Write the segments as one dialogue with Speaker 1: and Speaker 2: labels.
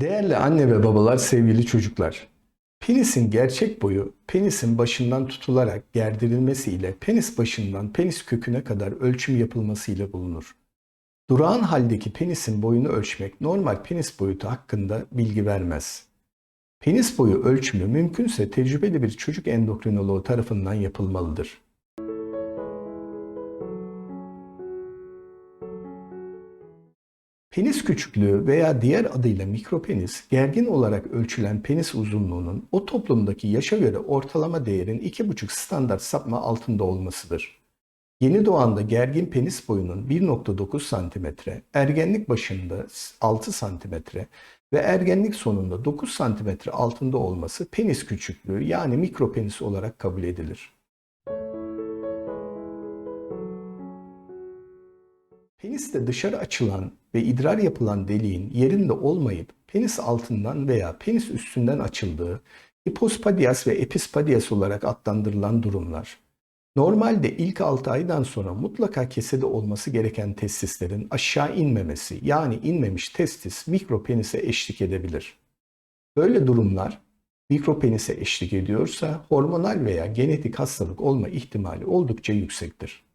Speaker 1: Sevgili anne ve babalar, sevgili çocuklar. Penisin gerçek boyu penisin başından tutularak gerdirilmesi ile penis başından penis köküne kadar ölçüm yapılması ile bulunur. Durağan haldeki penisin boyunu ölçmek normal penis boyutu hakkında bilgi vermez. Penis boyu ölçümü mümkünse tecrübeli bir çocuk endokrinoloğu tarafından yapılmalıdır. Penis küçüklüğü veya diğer adıyla mikropenis, gergin olarak ölçülen penis uzunluğunun o toplumdaki yaşa göre ortalama değerin 2,5 standart sapma altında olmasıdır. Yeni doğanda gergin penis boyunun 1.9 cm, ergenlik başında 6 cm ve ergenlik sonunda 9 cm altında olması penis küçüklüğü yani mikropenis olarak kabul edilir. Peniste dışarı açılan ve idrar yapılan deliğin yerinde olmayıp penis altından veya penis üstünden açıldığı hipospadias ve epispadias olarak adlandırılan durumlar. Normalde ilk 6 aydan sonra mutlaka kesede olması gereken testislerin aşağı inmemesi yani inmemiş testis mikropenise eşlik edebilir. Böyle durumlar mikropenise eşlik ediyorsa hormonal veya genetik hastalık olma ihtimali oldukça yüksektir.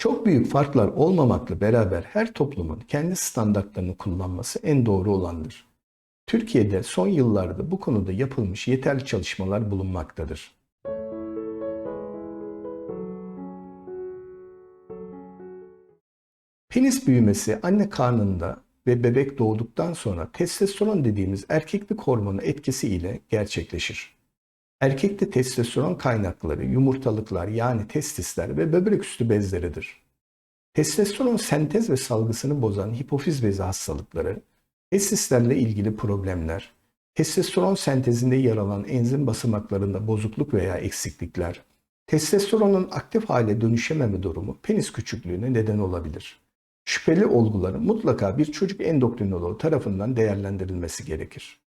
Speaker 1: Çok büyük farklar olmamakla beraber her toplumun kendi standartlarını kullanması en doğru olandır. Türkiye'de son yıllarda bu konuda yapılmış yeterli çalışmalar bulunmaktadır. Penis büyümesi anne karnında ve bebek doğduktan sonra testosteron dediğimiz erkeklik hormonu etkisi ile gerçekleşir. Erkekte testosteron kaynakları yumurtalıklar yani testisler ve böbrek üstü bezleridir. Testosteron sentez ve salgısını bozan hipofiz bezi hastalıkları, testislerle ilgili problemler, testosteron sentezinde yer alan enzim basamaklarında bozukluk veya eksiklikler, testosteronun aktif hale dönüşememe durumu penis küçüklüğüne neden olabilir. Şüpheli olguların mutlaka bir çocuk endokrinoloğu tarafından değerlendirilmesi gerekir.